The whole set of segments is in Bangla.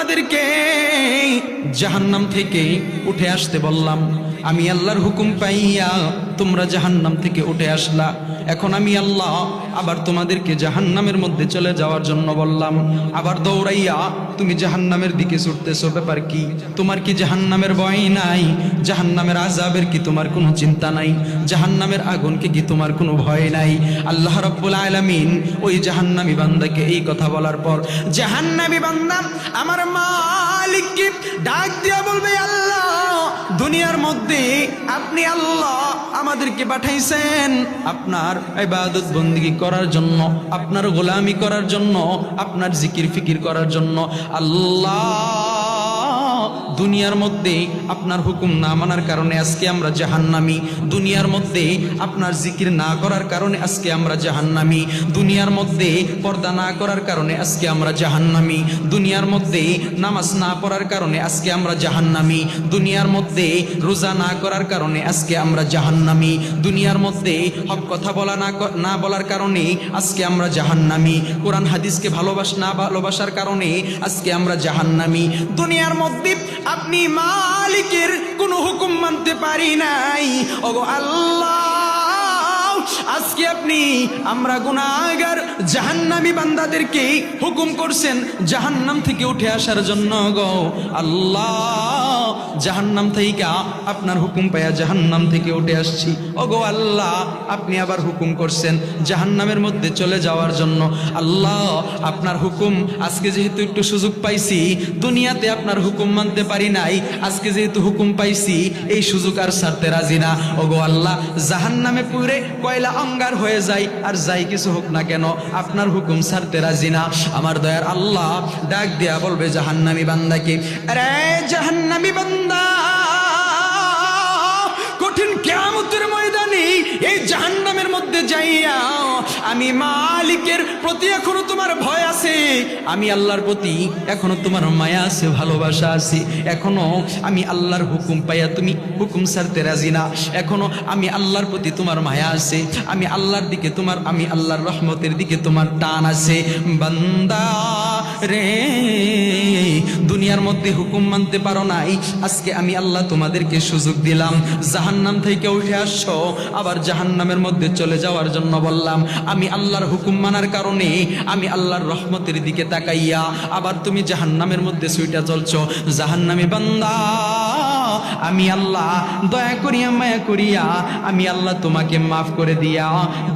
তোমাদেরকে জাহান্নাম থেকে উঠে আসতে বললাম। আমি আল্লাহর হুকুম পাইয়া তোমরা জাহান্নাম থেকে উঠে আসলা। এখন আমি আল্লাহ আবার তোমাদেরকে জাহান্নামের মধ্যে চলে যাওয়ার জন্য বললাম। আবার দৌড়াইয়া তুমি জাহান্নামের দিকে ছুটতেছো, ব্যাপার কি? তোমার কি জাহান্নামের ভয় নাই? জাহান্নামের আজাবের কি তোমার কোনো চিন্তা নাই? জাহান্নামের আগুনকে কি তোমার কোনো ভয় নাই? আল্লাহ রব্বুল আলামিন ওই জাহান্নামী বান্দাকে এই কথা বলার পর, জাহান্নামী বান্দা, আমার মালিককে ডাক দিয়া বলবে, আল্লাহ, দুনিয়ার মধ্যে আপনি আল্লাহ আমাদেরকে পাঠাইছেন। আপনার ইবাদত বন্দিগি করার জন্য, আপনার গোলামি করার জন্য, আপনার জিকির ফিকির করার জন্য আল্লাহ দুনিয়ার মধ্যে আপনার হুকুম না মানার কারণে আজকে আমরা জাহান্নামি। দুনিয়ার মধ্যে আপনার জিকির না করার কারণে আজকে আমরা জাহান্নামি। দুনিয়ার মধ্যে পর্দা না করার কারণে আজকে আমরা জাহান্নামি। দুনিয়ার মধ্যে নামাজ না পড়ার কারণে আজকে আমরা জাহান্নামি। দুনিয়ার মধ্যে রোজা না করার কারণে আজকে আমরা জাহান্নামি। দুনিয়ার মধ্যে হক কথা বলা না বলার কারণে আজকে আমরা জাহান্নামি। কোরআন হাদিসকে ভালোবাস না ভালোবাসার কারণে আজকে আমরা জাহান্নামি। দুনিয়ার মধ্যে আপনি মালিকের কোনো হুকুম মানতে পারি নাই। ওগো আল্লাহ। আজকে আপনি, আমরা গুনাহগার, জাহান্নামী বান্দাদেরকে হুকুম করছেন জাহান্নাম থেকে উঠে আসার জন্য গো। আল্লাহ, জাহান্নাম থেকে আপনার হুকুম পাইয়া জাহান্নাম থেকে উঠে আসছি। ওগো আল্লাহ, আপনি আবার হুকুম করছেন জাহান্নামের মধ্যে চলে যাওয়ার জন্য। আল্লাহ, আপনার হুকুম, আজকে যেহেতু একটু সুযোগ পাইছি, দুনিয়াতে আপনার হুকুম মানতে পারি নাই, আজকে যেহেতু হুকুম পাইছি, এই সুযোগ আর ছাড়তে রাজি না। ওগো আল্লাহ, জাহান্নামে পুরে কয়লা অঙ্গার হয়ে যাই, আর যাই কিছু হোক না কেন, আপনার হুকুম ছাড়তে রাজি না। আমার দয়ার আল্লাহ ডাক দিয়া বলবে, জাহান্নামি বান্দাকে রে জাহান্নামি বান্দা, কঠিন ময়দানে এই জাহান্নামের মধ্যে যাইয়া আমি মালিকের প্রতি এখনও তোমার ভয় আছে। আমি আল্লাহর প্রতি এখনও তোমার মায়া আছে, ভালোবাসা আছে। এখনও আমি আল্লাহর হুকুম পাইয়া তুমি হুকুম ছাড়তে রাজি না। এখনও আমি আল্লাহর প্রতি তোমার মায়া আছে। আমি আল্লাহর দিকে তোমার, আমি আল্লাহর রহমতের দিকে তোমার টান আছে। বান্দা রে দুনিয়ার মধ্যে হুকুম মানতে পারো নাই। আজকে আমি আল্লাহ তোমাদেরকে সুযোগ দিলাম। জাহান্নাম থেকে উঠে আসছো, আবার জাহান্নামের মধ্যে চলে যাওয়ার জন্য বললাম, আমি আল্লাহর হুকুম মানার কারণে আমি আল্লাহর রহমতের দিকে তাকাইয়া আবার তুমি জাহান্নামের মধ্যে সুইটা চলছো নামে বান্দা! আমি আল্লাহ, দয়া করিয়া মায়া করিয়া আমি আল্লাহ তোমাকে মাফ করে দিয়া।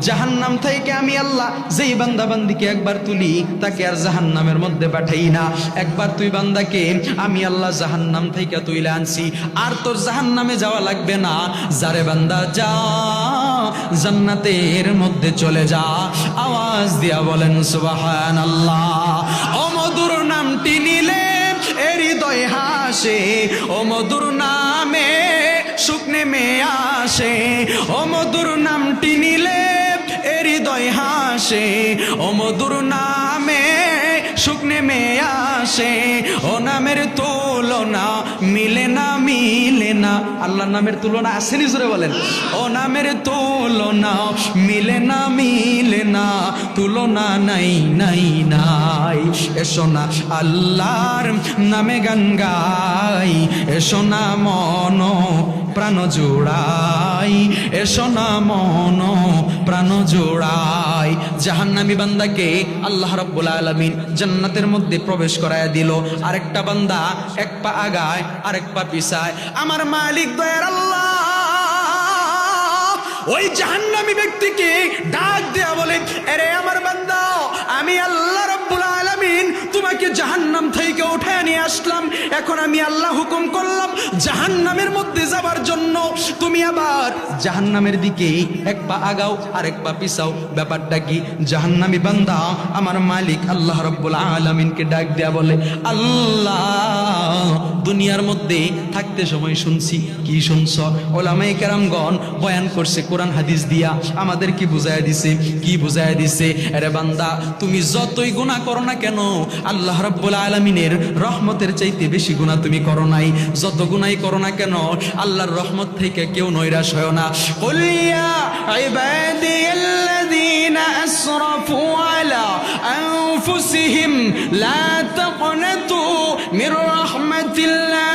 জাহান্নাম থেকে আমি আল্লাহ যেই বান্দা বান্দিকে একবার তুলি, তাকে আর জাহান্নামের মধ্যে পাঠাই না। একবার তুই বান্দাকে, আমি আল্লাহ জাহান্নাম থেকে তুইলে আনছি। আর তোর জাহান্নামে যাওয়া লাগবে না। যারে বান্দা যা, জান্নাতের মধ্যে চলে যা। আওয়াজ দিয়া বলেন সুবাহান আল্লাহ অমধুর নামটি নিলে এ হৃদয় হাসে। ও মধুর নামে সুখ নেমে আসে। ও মধুর নামটি নিলে হৃদয় হাসে। ও মধুর নামে সুখ নেমে আসে। ও নামের তুলনা মিলে না মিলে না। আল্লাহর নামের তুলনা আসেনি জোরে বলেন। ও নামের তুলনা মিলে না মিলে না। তুলনা নাই নাই নাই। এসো না আল্লাহর নামে গান গাই এসো না মন প্রাণ জোড়াই, এসো না মন, প্রাণ জোড়াই। জাহান্নামী বান্দাকে আল্লাহ রাব্বুল আলামিন জান্নাতের মধ্যে প্রবেশ করায় দিল। আরেকটা বান্দা এক পা আগায়, আরেক পা পিছায়। আমার মালিক দয়ার আল্লাহ। ওই জাহান্নামী ব্যক্তিকে ডাক দেয়া বলে আরে আমার বান্দা, আমি আল্লাহ রাব্বুল আলামিন তোমাকে জাহান্নাম থেকে উঠে নিয়ে আসলাম। এখন আমি আল্লাহ হুকুম করলাম, জাহান্নামের মধ্যে যাবার জন্য। তুমি আবার জাহান্নামের দিকে এক পা আগাও আর এক পা পিসাও ব্যাপারটা কি? জাহান্নামি বান্দা আমার মালিক আল্লাহ রব্বুল আলামিনকে ডাক দেয়া বলে, আল্লাহ দুনিয়ার মধ্যে থাকতে সময় শুনছি কি শুনছ ওলামাই কেরামগণ বয়ান করছে কোরআন হাদিস দিয়া আমাদের কি বুঝায় দিছে কি বুঝায় দিছে আরে বান্দা তুমি যতই গুনাহ করো না কেন আল্লাহ রাব্বুল আলামিনের রহমতের চাইতে বেশি গুনাহ তুমি করো নাই যত গুনাই করো না কেন আল্লাহর রহমত থেকে কেউ নৈরাশ হয় না قل يا عبادي الذين أسرفوا على أنفسهم لا تقنطوا في الله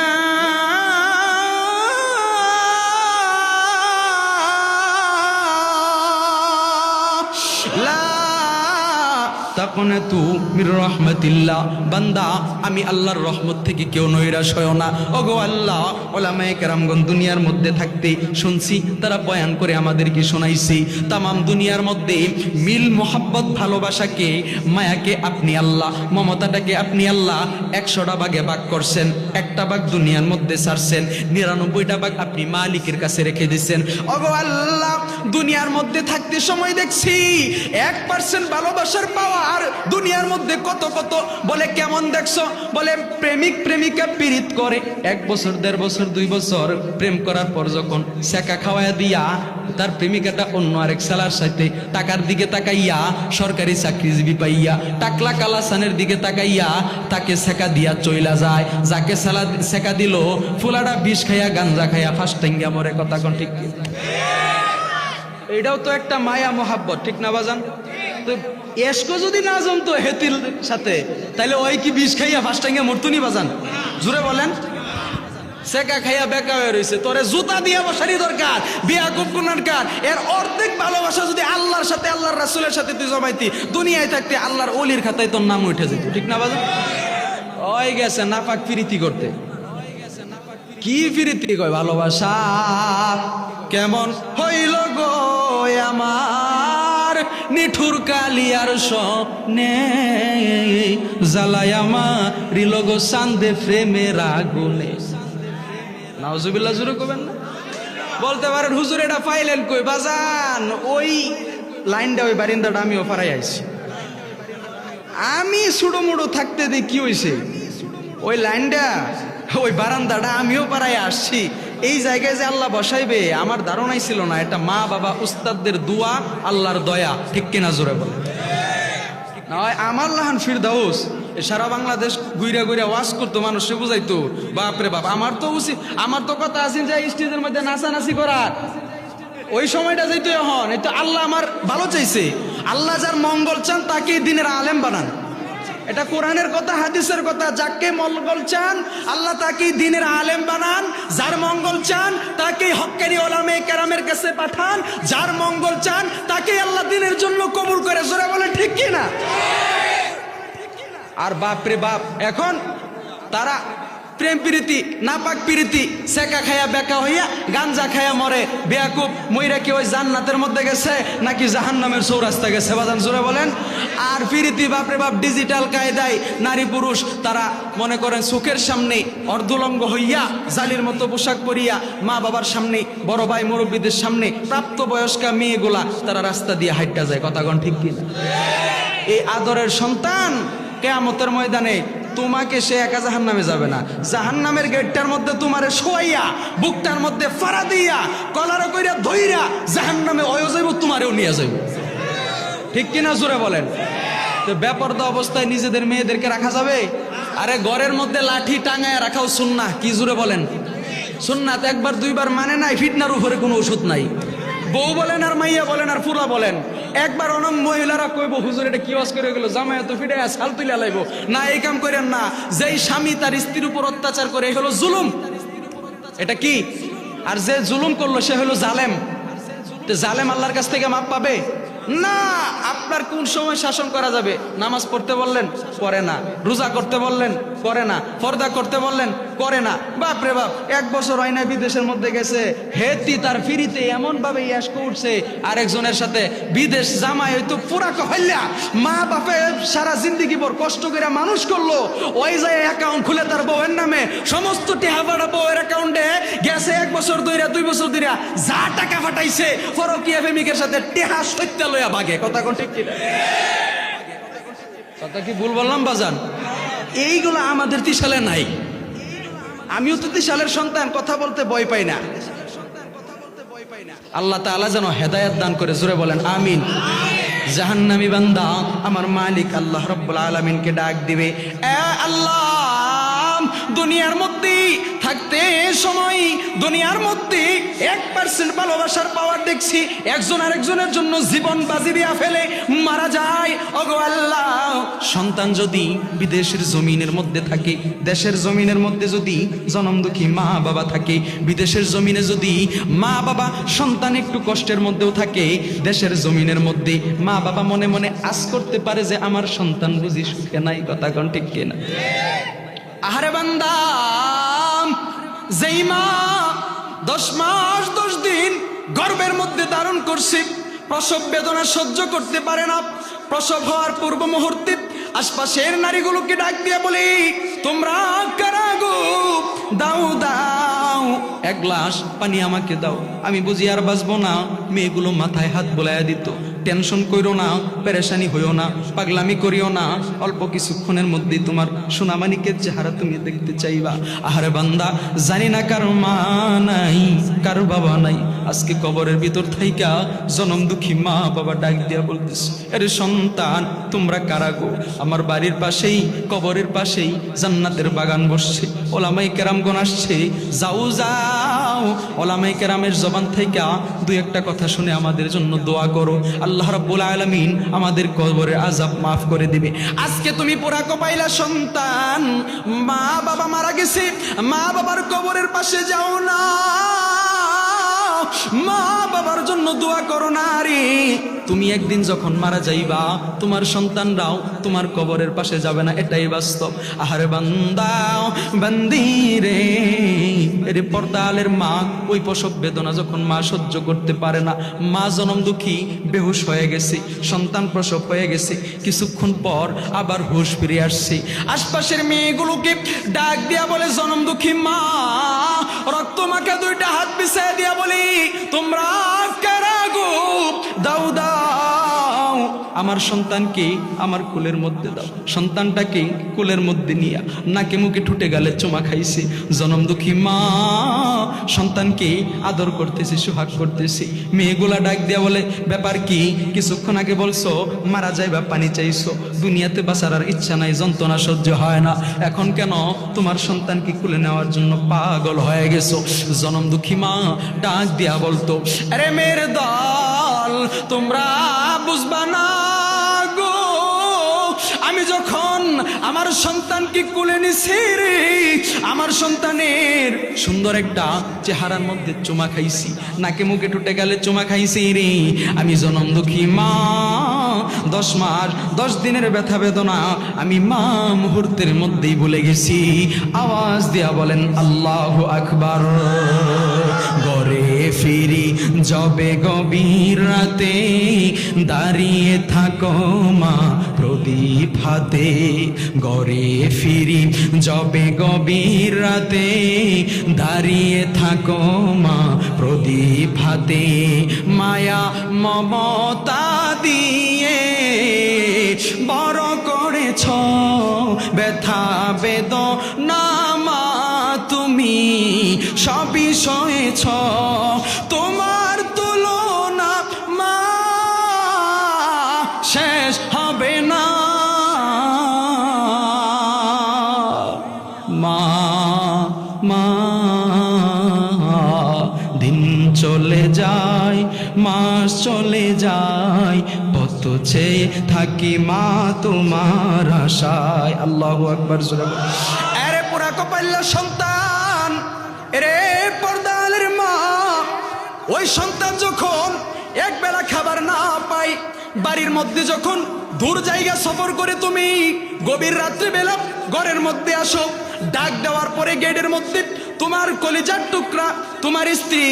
তাকনাতু মির রাহমাতিল্লাহ। বান্দা, আমি আল্লাহর রহমত থেকে কেউ নৈরাশ হয় না। ওগো আল্লাহ, ওলামায়ে কেরামগণ দুনিয়ার মধ্যে থাকতে শুনছি, তারা বয়ান করে আমাদেরকে শোনাইছি। তামাম দুনিয়ার মধ্যে মিল, মোহাব্বত, ভালোবাসাকে, মায়াকে আপনি আল্লাহ, মমতাটাকে আপনি আল্লাহ, একশোটা ভাগে ভাগ করছেন, একটা ভাগ দুনিয়ার মধ্যে ছাড়ছেন নিরানব্বইটা ভাগ আপনি মালিকের কাছে রেখে দিচ্ছেন ওগো আল্লাহ, দুনিয়ার মধ্যে থাকতে সময় দেখছি, এক পার্সেন্ট ভালোবাসার পাওয়ার দুনিয়ার মধ্যে কত কত বলে কেমন দেখছ? বলে প্রেমিক প্রেমিকা পীড়িত করে। এক বছর দেড় বছর দুই বছর প্রেম করার পর যখন সেকা খাওয়ায় দিয়া তার প্রেমিকাটা অন্য আরেক সালার সাথে টাকার দিকে তাকাইয়া সরকারি চাকরিজীবী পাইয়া টাকলা কালাসানের দিকে তাকাইয়া তাকে সেকা দিয়া চইলা যায়। যাকে সালা সেকা দিল ফুলাটা বিষ খাইয়া গাঞ্জা খাইয়া ফার্স্ট টাইঙ্গা মরে কথা কোন ঠিক এটাও তো একটা মায়া মোহাব্বত ঠিক না বাজান? তো এসকো যদি না জানতো, হেতির সাথে তাহলে ওই কি বিষ খাইয়া ফার্স্ট টাইঙ্গা মরতুনি বাজান? জুড়ে বলেন। সেকা খাইয়া বেকা হয়ে রয়েছে তোরে জুতা দিয়ে বসারই দরকার, বিয়া কুকুনার কার এর অর্ধেক ভালোবাসা যদি আল্লাহর সাথে, আল্লাহর রাসুলের সাথে তুই জমাইতি, দুনিয়ায় থাকতে আল্লাহর অলির খাতায় তোর নাম উঠে যেত। ঠিক না বাজান? ওই গেছে নাপাক ফিরিতি করতে। কি ফিরিতি কয় ভালোবাসা? কেমন হইল গো আমার? নিঠুর কালিয়ার সনে জ্বালাই আমার রিল গো সান্দে প্রেমের আগুনে। নাওজুবিল্লাহ জুড়ে কবেন না? বলতে পারেন, হুজুর, এটা পাইলেন কই? বাজান, ওই লাইনটা, ওই বারিন্দাটা আমিও ফারাই আইছি। আমি সুড়ো মুড়ো থাকতে দিয়ে কি হয়েছে ওই লাইনটা, ওই বারান্দাটা আমিও পাড়ায় আসছি। এই জায়গায় যে আল্লাহ বসাইবে, আমার ধারণাই ছিল না। এটা মা, বাবা, উস্তাদদের দোয়া, আল্লাহর দয়া। ঠিক কিনা জোরে বলে না হয় আমার লাহান ফিরদাউস, এ সারা বাংলাদেশ গুইরা গুইরা ওয়াশ করতো, মানুষে বুঝাইতো বাপরে বাপ, আমার তো উচিত আমার তো কথা আছে যে স্টেজের মধ্যে নাচানাচি করার। ওই সময়টা যেহেতু এখন এই তো আল্লাহ আমার ভালো চাইছে। আল্লাহ যার মঙ্গল চান তাকে দিনের আলেম বানান। এটা কোরআনের কথা, হাদিসের কথা। যাকে মঙ্গল চান, আল্লাহ তাকে দিনের আলেম বানান। যার মঙ্গল চান, তাকে হক্কানি ওলামে কেরামের কাছে পাঠান। যার মঙ্গল চান, তাকে আল্লাহ দিনের জন্য কবুল করে। জোরে বলে, ঠিক কি না আর বাপরে বাপ, এখন তারা প্রেম প্রীতি, নাপাক প্রীতি সেকা খায়া বেকা হইয়া গাঞ্জা খায়া মরে। বেয়াকুব মইরা কি ওই জান্নাতের মধ্যে গেছে নাকি জাহান্নামের চৌরাস্তা গেছে? বাজান জোরে বলেন। আর প্রীতি বাপরে বাপ ডিজিটাল কায়দায় নারী পুরুষ, তারা মনে করেন চোখের সামনে অর্ধলঙ্গ হইয়া জালির মতো পোশাক পরিয়া মা বাবার সামনে, বড় ভাই মুরব্বীদের সামনে প্রাপ্তবয়স্কা মেয়েগুলা তারা রাস্তা দিয়ে হাইটটা যায়। কথাগণ ঠিক কিনা? এই আদরের সন্তান কেয়ামতের ময়দানে তোমাকে সে একা জাহান নামে যাবে না। জাহান নামের গেটটার মধ্যে তোমারে শোয়াইয়া, বুকটার মধ্যে ফাড়া দিয়া, কলার কইরা ধইরা জাহান নামে অয় যাইব, তোমারেও নিয়ে যাইব। ঠিক কিনা জোরে বলেন? তো ব্যাপারদা অবস্থায় নিজেদের মেয়েদেরকে রাখা যাবে? আরে ঘরের মধ্যে লাঠি টাঙায় রাখাও সুন্না কি জোরে বলেন? সুন্নাত একবার দুইবার মানে নাই ফিটনার উপরে কোনো ওষুধ নাই। বউ বলেন আর মাইয়া বলেন আর ফুলা বলেন। একবার অনম মহিলারা কইব, হুজুর, এটা কি ওয়াজ করে গেল? জামাই তো ফিরে সাল তুলে লাইব। না, এই কাম করেন না। যেই স্বামী তার স্ত্রীর উপর অত্যাচার করে, এই হলো জুলুম। এটা কি? আর যে জুলুম করল, সে হলো জালেম। জালেম আল্লাহর কাছ থেকে মাপ পাবে? না, আপনার কোন সময় শাসন করা যাবে? নামাজ পড়তে বললেন করে না। রোজা করতে বললেন করে না। পর্দা করতে বললেন করে না। বাপ রে বাপ, এক বছর হয় না বিদেশের মধ্যে গেছে। হেতি তার ফিরিতে এমন ভাবে করছে, আরেকজনের সাথে বিদেশ জামাই হয়তো পুরা কহল্যা মা বাপে সারা জিন্দিগি পর কষ্ট করে মানুষ করল। ওই যায় অ্যাকাউন্ট খুলে তার বউয়ের নামে সমস্ত টেহাবাড়া বউয়ের অ্যাকাউন্টে গেছে এক বছর দুইরা দুই বছর দুইরা যা টাকা ফাটাইছে ফরকিয়া প্রেমিকের সাথে টেহা সত্য লইয়া ভাগে। কথা কোন ঠিক? কথা কি ভুল বললাম বাজান? এইগুলো আমাদের তিসালে নাই। আমিও তো দিশালের সন্তান, কথা বলতে ভয় পাই না। আল্লাহ তালা যেন হেদায়েত দান করে জোরে বলেন, আমিন। জাহান্নামি বান্দা, আমার মালিক আল্লাহ রব্বুল আলমিনকে ডাক দিবে আল্লাহ দুনিয়ার মধ্যে থাকতে সময়, দুনিয়ার মধ্যে এক পার্সেন্ট ভালোবাসার পাওয়ার দেখছি, একজন আরেকজনের জন্য জীবন বাজি দিয়া ফেলে, মারা যায়। ওগো আল্লাহ, সন্তান যদি বিদেশের জমিনের মধ্যে থাকে, দেশের জমিনের মধ্যে যদি জনম দুঃখী মা বাবা থাকে, বিদেশের জমিনে যদি মা বাবা সন্তান একটু কষ্টের মধ্যেও থাকে, দেশের জমিনের মধ্যে মা বাবা মনে মনে আশ করতে পারে যে আমার সন্তান বুঝি সুখে নাই, কথা কোন ঠিক কিনা? আহারে বান্দা, যেই মা দশ মাস, দশ দিন গর্ভের মধ্যে ধারণ করছি, প্রসব বেদনা সহ্য করতে পারে না। প্রসব হওয়ার পূর্ব মুহূর্তে আশপাশের নারীগুলোকে ডাক দিয়ে বলি, তোমরা কারা গো? দাও দাও, এক গ্লাস পানি আমাকে দাও। আমি বুঝি আর বাঁচবো না। মেয়েগুলো মাথায় হাত বোলাইয়া দিত। টেনশন করিও না, পেরেশানি হইও না, পাগলামি করিও না। অল্প কিছুক্ষণের মধ্যেই তোমার সোনামানিকের চেহারা তুমি দেখতে চাইবা। আহারে বান্দা, জানি না কার মা নাই, কারও বাবা নাই। আজকে কবরের ভিতর থাইকা জনম দুঃখী মা বাবা ডাক দিয়া বলতেছে আরে সন্তান, তোমরা কারা গো? আমার বাড়ির পাশেই, কবরের পাশেই জান্নাতের বাগান বসছে। ওলামাই কেরামগণ আসছে, যাও যাও ওলামাই কেরামের জবান থেকে দুই একটা কথা শুনে আমাদের জন্য দোয়া করো। আল্লাহ রব্বুল আলমিন আমাদের কবরের আজাব মাফ করে দিবে। আজকে তুমি পোড়া কপাইলা সন্তান, মা বাবা মারা গেছে, মা বাবার কবরের পাশে যাও না। মা বাবার জন্য দোয়া করো না রে তুমি একদিন যখন মারা যাইবা, তোমার সন্তানরাও তোমার কবরের পাশে যাবে না, এটাই বাস্তব। আহারে বান্দাও বান্দি রে। পর্দালের মা ওই প্রসব বেদনা যখন মা সহ্য করতে পারে না, মা জনম দুঃখী, বেহুশ হয়ে গেছে, সন্তান প্রসব হয়ে গেছে। কিছুক্ষণ পর আবার হুশ ফিরে আসছে। আশপাশের মেয়েগুলোকে ডাক দিয়া বলে, জনম দুঃখী মা রক্ত দুইটা হাত পিছিয়ে দিয়া বলি তোমরা কারা গো? দাও আমার সন্তানকে আমার কোলের মধ্যে দাও। সন্তানটাকে কোলের মধ্যে নিয়া নাকে মুখে ঠুটে গেলে চুমা খাইছে। জনম দুঃখী মা, সন্তানকে আদর করতেছে সুহাগ করতেছে। মেয়েগুলা ডাক দিয়া বলে, ব্যাপার কি? কিছুক্ষণ আগে বলছো, মারা যাইবা, পানি চাইছো। দুনিয়াতে বাঁচার আর ইচ্ছা নাই, যন্ত্রণা সহ্য হয় না। এখন কেন তোমার সন্তানকে কুলে নেওয়ার জন্য পাগল হয়ে গেছো? জনম দুঃখী মা ডাক দিয়া বলতো, আরে মেয়ের দল, তোমরা বুঝবা না আমি যখন আমার সন্তানকে কুলে নিছি রে, আমার সন্তানের সুন্দর একটা চেহারার মধ্যে চুমা খাইছি। নাকে মুখে টুটে গেলে চুমা খাইছি রে। আমি জনম দুঃখী মা, দশ মাস, দশ দিনের ব্যথা বেদনা, আমি মা মুহূর্তের মধ্যেই ভুলে গেছি। আওয়াজ দিয়া বলেন, আল্লাহ আকবার। ফিরি, যবে গভীর রাতে দাঁড়িয়ে থাকো মা প্রদীপ হাতে। গরে ফিরি, যবে গভীর রাতে দাঁড়িয়ে থাকো মা প্রদীপ হাতে। মায়া মমতা দিয়ে বড় করেছ ব্যথা বেদ নামা তুমি সবই সয়েছ। তোমার তুলনা মা শেষ হবে না। মা মা, দিন চলে যায়, মাস চলে যায় পত চেয়ে থাকি মা তোমার আশায়। আল্লাহু আকবার। আরে পুরা কপাল্লা সন্তান রে পর্দালের মা, ওই সন্তান যখন এক বেলা খাবার না পাই বাড়ির মধ্যে যখন দূর জায়গা সফর করে তুমি, গভীর রাত্রে বেলা ঘরের মধ্যে আসো, ডাক দেওয়ার পরে গেটের মধ্যে তোমার কলিজার টুকরা তোমার স্ত্রী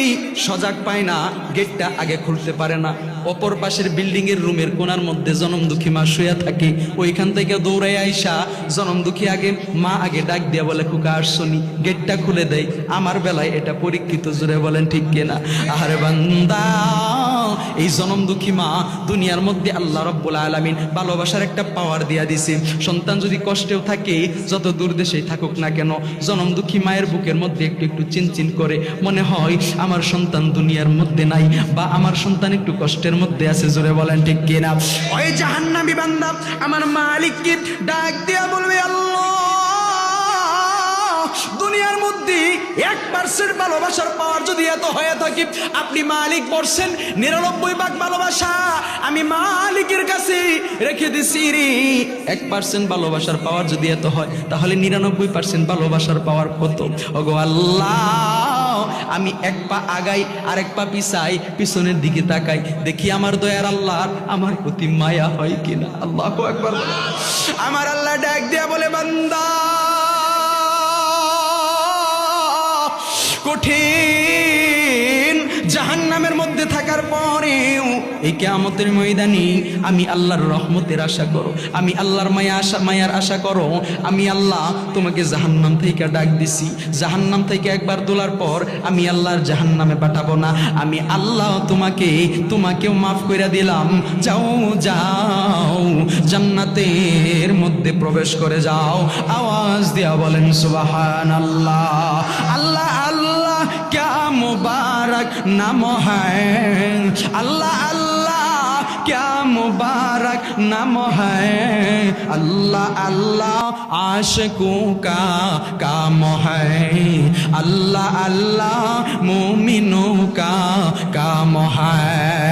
সজাগ পায় না, গেটটা আগে খুলতে পারে না। অপর পাশের বিল্ডিং এর রুমের কোনার মধ্যে জনম দুঃখী মা শুয়ে থাকে। ওইখান থেকে দৌড়াই আইসা জনম দুঃখী আগে মা আগে ডাক দিয়া বলে, খুকা আসছনি গেটটা খুলে দেয় আমার বেলায় এটা পরীক্ষিত জুড়ে বলেন, ঠিক কিনা আহারে বান্দা, এই জনম দুঃখী মা দুনিয়ার মধ্যে আল্লাহ রব্বুল আলামিন ভালোবাসার একটা পাওয়ার দিয়া দিছে। সন্তান যদি কষ্টেও থাকে, যত দূর দেশেই থাকুক না কেন, জনম দুঃখী মায়ের বুকের মধ্যে একটু একটু চিনচিন করে, মনে হয় আমার সন্তান দুনিয়ার মধ্যে নাই বা আমার সন্তান একটু কষ্টের মধ্যে আছে, জোরে বলেন ঠিক কিনা? ওই জাহান্নামী বান্দা আমার মালিককে ডাক দিয়া বলবে, আল্লাহ এক পার্সেন্ট ভালোবাসার পাওয়ার যদি এত হয়ে থাকে, আপনি মালিক বলছেন, নিরানব্বই ভাগ ভালোবাসা আমি মালিকের কাছে রেখে দিছি রে। এক পার্সেন্ট ভালোবাসার পাওয়ার যদি এত হয়, তাহলে নিরানব্বই পার্সেন্ট ভালোবাসার পাওয়ার কত? ওগো আল্লাহ! আমি এক পা আগাই আর এক পা পিছাই, পিছনের দিকে তাকাই। দেখি আমার দয়ার আল্লাহ, আমার প্রতি মায়া হয় কিনা? আল্লাহ একবার আমার আল্লাহ ডাক দিয়া বলে, বান্দা, কঠিন জাহান্নামের মধ্যে থাকার পরেও এই কেয়ামতের ময়দানে আমি আল্লাহর রহমতের আশা করো, আমি আল্লাহর মায়া আশা, মায়ার আশা করো, আমি আল্লাহ তোমাকে জাহান্নাম থেকে ডাক দিছি। জাহান্নাম থেকে একবার তোলার পর আমি আল্লাহর জাহান্নামে পাঠাবো না। আমি আল্লাহ তোমাকে, তোমাকেও মাফ করে দিলাম। যাও যাও, জান্নাতের মধ্যে প্রবেশ করে যাও। আওয়াজ দিয়া বলেন সুবাহান আল্লাহ আল্লাহ আল্লাহ क्या মুবারক নাম হ্যাঁ। আল্লাহ আল্লাহ, ক্যা মুবারক নাম হ্যাঁ। আল্লাহ আল্লাহ, আশকোं का काम है अल्लाह अल्लाह मोमिनों का काम है